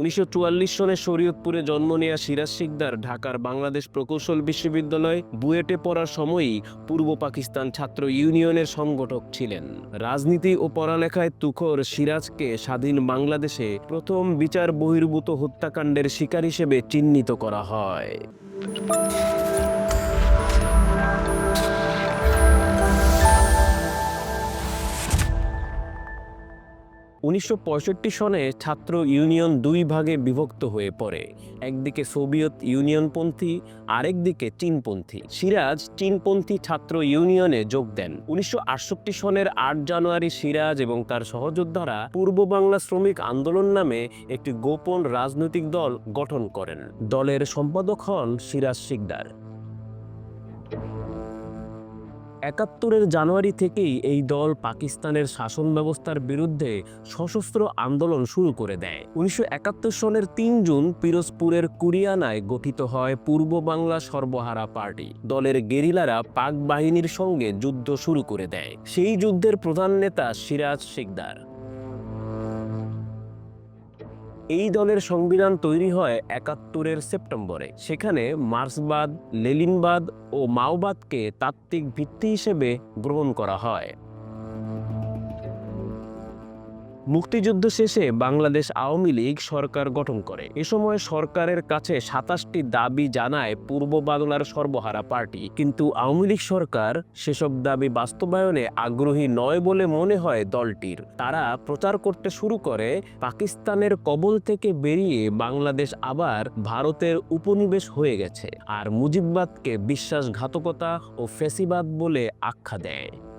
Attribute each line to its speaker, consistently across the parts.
Speaker 1: উনিশশো সনে শরীয়তপুরে জন্ম নেয়া সিরাজ শিকদার ঢাকার বাংলাদেশ প্রকৌশল বিশ্ববিদ্যালয় বুয়েটে পড়ার সময়ই পূর্ব পাকিস্তান ছাত্র ইউনিয়নের সংগঠক ছিলেন। রাজনীতি ও পড়ালেখায় তুখর সিরাজকে স্বাধীন বাংলাদেশে প্রথম বিচার বহির্ভূত হত্যাকাণ্ডের শিকার হিসেবে চিহ্নিত করা হয়। উনিশশো সনে ছাত্র ইউনিয়ন দুই ভাগে বিভক্ত হয়ে পড়ে। একদিকে সোভিয়েত ইউনিয়নপন্থী, আরেকদিকে চীনপন্থী। সিরাজ চীনপন্থী ছাত্র ইউনিয়নে যোগ দেন। উনিশশো আটষট্টি সনের আট জানুয়ারি সিরাজ এবং তার সহযোদ্ধারা পূর্ব বাংলা শ্রমিক আন্দোলন নামে একটি গোপন রাজনৈতিক দল গঠন করেন। দলের সম্পাদক হন সিরাজ শিকদার। একাত্তরের জানুয়ারি থেকেই এই দল পাকিস্তানের শাসন ব্যবস্থার বিরুদ্ধে সশস্ত্র আন্দোলন শুরু করে দেয়। উনিশশো একাত্তর সনের তিন জুন পিরোজপুরের কুরিয়ানায় গঠিত হয় পূর্ব বাংলা সর্বহারা পার্টি। দলের গেরিলারা পাক বাহিনীর সঙ্গে যুদ্ধ শুরু করে দেয়। সেই যুদ্ধের প্রধান নেতা সিরাজ শিকদার। এই দলের সংবিধান তৈরি হয় একাত্তরের সেপ্টেম্বরে। সেখানে মার্ক্সবাদ লেলিনবাদ ও মাওবাদকে তাত্ত্বিক ভিত্তি হিসেবে গ্রহণ করা হয়। মুক্তিযুদ্ধ শেষে বাংলাদেশ আওয়ামী লীগ সরকার গঠন করে। এ সময় সরকারের কাছে সাতাশটি দাবি জানায় পূর্ব বাংলার সর্বহারা পার্টি। কিন্তু আওয়ামী লীগ সরকার সেসব দাবি বাস্তবায়নে আগ্রহী নয় বলে মনে হয় দলটির। তারা প্রচার করতে শুরু করে পাকিস্তানের কবল থেকে বেরিয়ে বাংলাদেশ আবার ভারতের উপনিবেশ হয়ে গেছে। আর মুজিববাদকে বিশ্বাসঘাতকতা ও ফেসিবাদ বলে আখ্যা দেয়।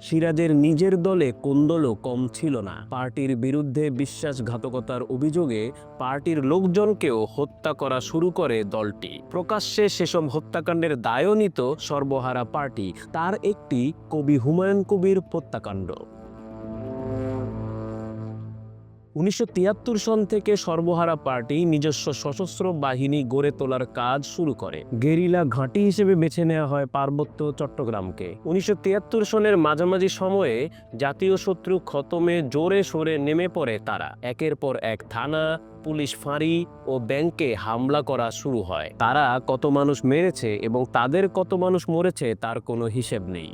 Speaker 1: সিরাজের নিজের দলে কোন্দলও কম ছিল না। পার্টির বিরুদ্ধে বিশ্বাসঘাতকতার অভিযোগে পার্টির লোকজনকেও হত্যা করা শুরু করে দলটি। প্রকাশ্যে সেসব হত্যাকাণ্ডের দায়ও নিত সর্বহারা পার্টি। তার একটি কবি হুমায়ুন কবির হত্যাকাণ্ড। উনিশশো তিয়াত্তর সন থেকে সর্বহারা পার্টি নিজস্ব সশস্ত্র বাহিনী গড়ে তোলার কাজ শুরু করে। গেরিলা ঘাঁটি হিসেবে বেছে নেওয়া হয় পার্বত্য চট্টগ্রামকে। উনিশশো তিয়াত্তর সনের মাঝামাঝি সময়ে জাতীয় শত্রু খতমে জোরে সোরে নেমে পড়ে তারা। একের পর এক থানা, পুলিশ ফাঁড়ি ও ব্যাংকে হামলা করা শুরু হয়। তারা কত মানুষ মেরেছে এবং তাদের কত মানুষ মরেছে তার কোনো হিসেব নেই।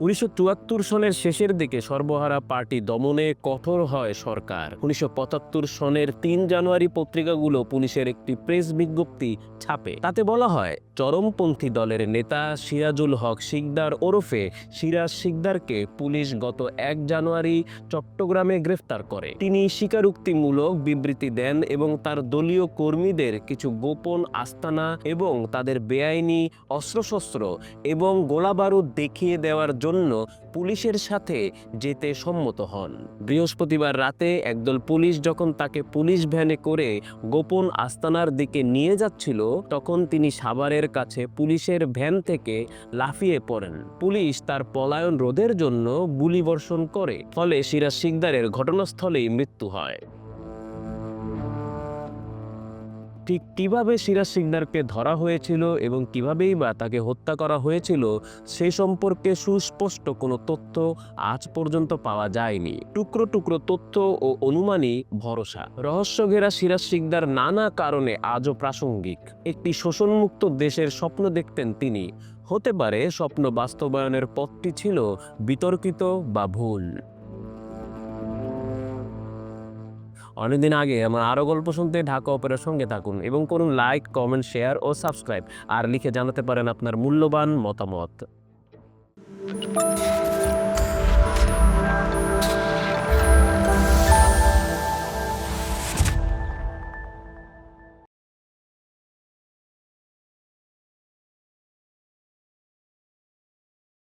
Speaker 1: উনিশশো সনের শেষের দিকে সর্বহারা পার্টি দমনে কঠোর হয় সরকার। উনিশশো পঁচাত্তর সনের তিন জানুয়ারি পত্রিকাগুলো পুলিশের একটি প্রেস বিজ্ঞপ্তি ছাপে। তাতে বলা হয়, চরমপন্থী দলের নেতা সিরাজুল হক শিকদার ওরফে সিরাজ শিকদারকে পুলিশ গত এক জানুয়ারি চট্টগ্রামে গ্রেফতার করে। তিনি স্বীকারোক্তিমূলক বিবৃতি দেন এবং তার দলীয় কর্মীদের কিছু গোপন আস্তানা এবং তাদের বেআইনি অস্ত্রশস্ত্র এবং গোলাবারুদ দেখিয়ে দেওয়ার জন্য পুলিশের সাথে যেতে সম্মত হন। বৃহস্পতিবার রাতে একদল পুলিশ যখন তাকে পুলিশ ভ্যানে করে গোপন আস্তানার দিকে নিয়ে যাচ্ছিল, তখন তিনি সাভারের কাছে পুলিশের ভ্যান থেকে লাফিয়ে পড়েন। পুলিশ তার পলায়ন রোধের জন্য গুলি বর্ষণ করে, ফলে সিরাজ সিকদারের ঘটনাস্থলেই মৃত্যু হয়। ঠিক কীভাবে সিরাজ সিকদারকে ধরা হয়েছিল এবং কিভাবেই বা তাকে হত্যা করা হয়েছিল, সে সম্পর্কে সুস্পষ্ট কোনো তথ্য আজ পর্যন্ত পাওয়া যায়নি। টুকরো টুকরো তথ্য ও অনুমানই ভরসা। রহস্য ঘেরা সিরাজ সিকদার নানা কারণে আজও প্রাসঙ্গিক। একটি শোষণমুক্ত দেশের স্বপ্ন দেখতেন তিনি। হতে পারে স্বপ্ন বাস্তবায়নের পথটি ছিল বিতর্কিত বা ভুল। অনেকদিন আগে আমার আরও গল্প শুনতে ঢাকা অপেরার সঙ্গে থাকুন এবং করুন লাইক কমেন্ট শেয়ার ও সাবস্ক্রাইব আর লিখে জানাতে পারেন আপনার মূল্যবান মতামত।